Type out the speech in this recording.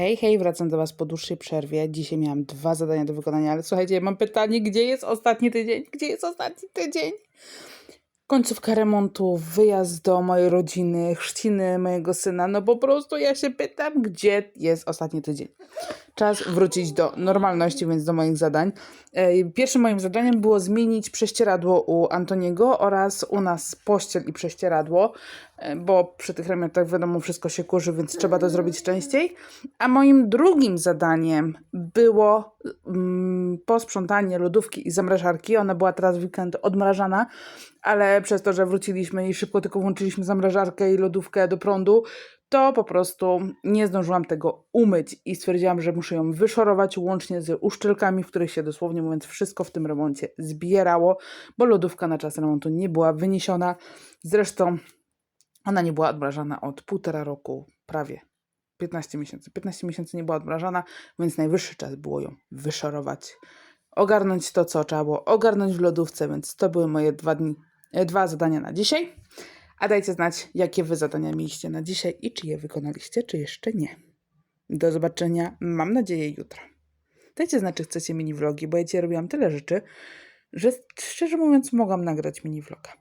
Hej, hej, wracam do Was po dłuższej przerwie. Dzisiaj miałam dwa zadania do wykonania, ale słuchajcie, mam pytanie, gdzie jest ostatni tydzień? Gdzie jest ostatni tydzień? Końcówka remontu, wyjazd do mojej rodziny, chrzciny mojego syna. No po prostu ja się pytam, gdzie jest ostatni tydzień. Czas wrócić do normalności, więc do moich zadań. Pierwszym moim zadaniem było zmienić prześcieradło u Antoniego oraz u nas pościel i prześcieradło, e, bo przy tych remontach wiadomo wszystko się kurzy, więc trzeba to zrobić częściej. A moim drugim zadaniem było mm, posprzątanie lodówki i zamrażarki. Ona była teraz w weekend odmrażana, ale przez to, że wróciliśmy i szybko tylko włączyliśmy zamrażarkę i lodówkę do prądu, to po prostu nie zdążyłam tego umyć i stwierdziłam, że muszę ją wyszorować łącznie z uszczelkami, w których się dosłownie mówiąc wszystko w tym remoncie zbierało, bo lodówka na czas remontu nie była wyniesiona. Zresztą ona nie była odmrażana od półtora roku, prawie 15 miesięcy. 15 miesięcy nie była odmrażana, więc najwyższy czas było ją wyszorować. Ogarnąć to, co trzeba było ogarnąć w lodówce, więc to były moje dwa, dni, e, dwa zadania na dzisiaj. A dajcie znać, jakie wy zadania mieliście na dzisiaj i czy je wykonaliście, czy jeszcze nie. Do zobaczenia, mam nadzieję, jutro. Dajcie znać, czy chcecie mini vlogi, bo ja dzisiaj robiłam tyle rzeczy, że szczerze mówiąc mogłam nagrać mini vloga.